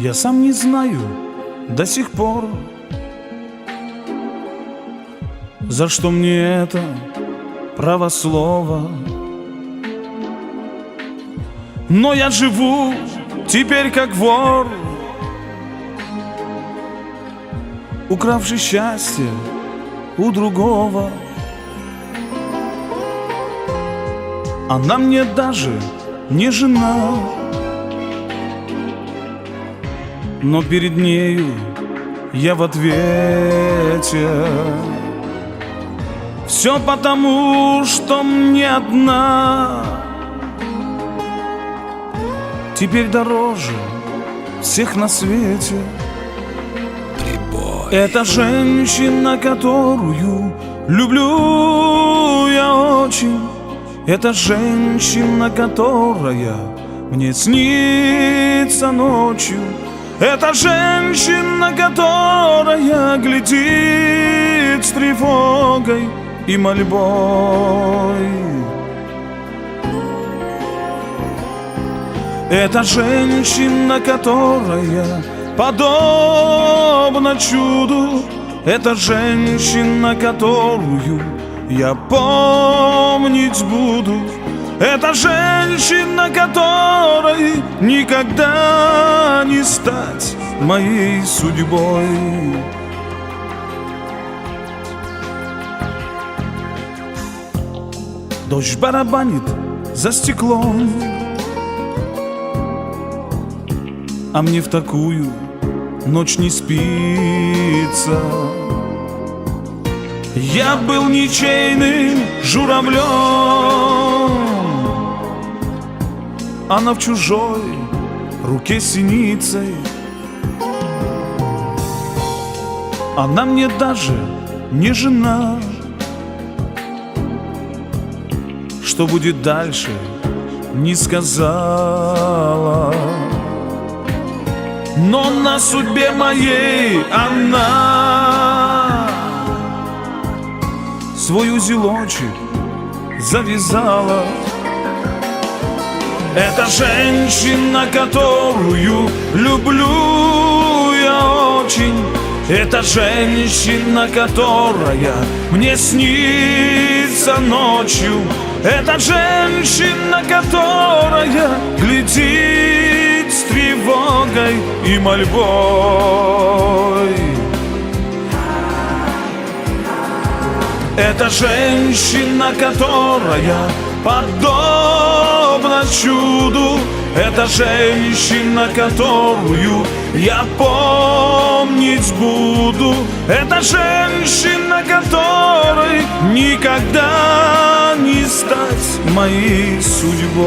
Я сам не знаю до сих пор, за что мне это право слова. Но я живу теперь как вор, укравший счастье у другого. Она мне даже не жена, но перед нею я в ответе. Все потому, что мне одна. Теперь дороже всех на свете. Это женщина, которую люблю я очень Это женщина, которая мне снится ночью Это женщина, которая глядит с тревогой и мольбой. Это женщина, которая подобна чуду. Это женщина, которую я помнить буду Это женщина, которой никогда не стать моей судьбой. Дождь барабанит за стеклом А мне в такую ночь не спится. Я был ничейным журавлем Она в чужой руке синицей. Она мне даже не жена. Что будет дальше, не сказала. Но на судьбе моей она Свой узелочек завязала Это женщина, которую люблю я очень. Это женщина, которая мне снится ночью. Это женщина, которая глядит с тревогой и мольбой. Это женщина, которая подобна чуду Это женщина, которую я помнить буду. Это женщина, которой никогда не стать моей судьбой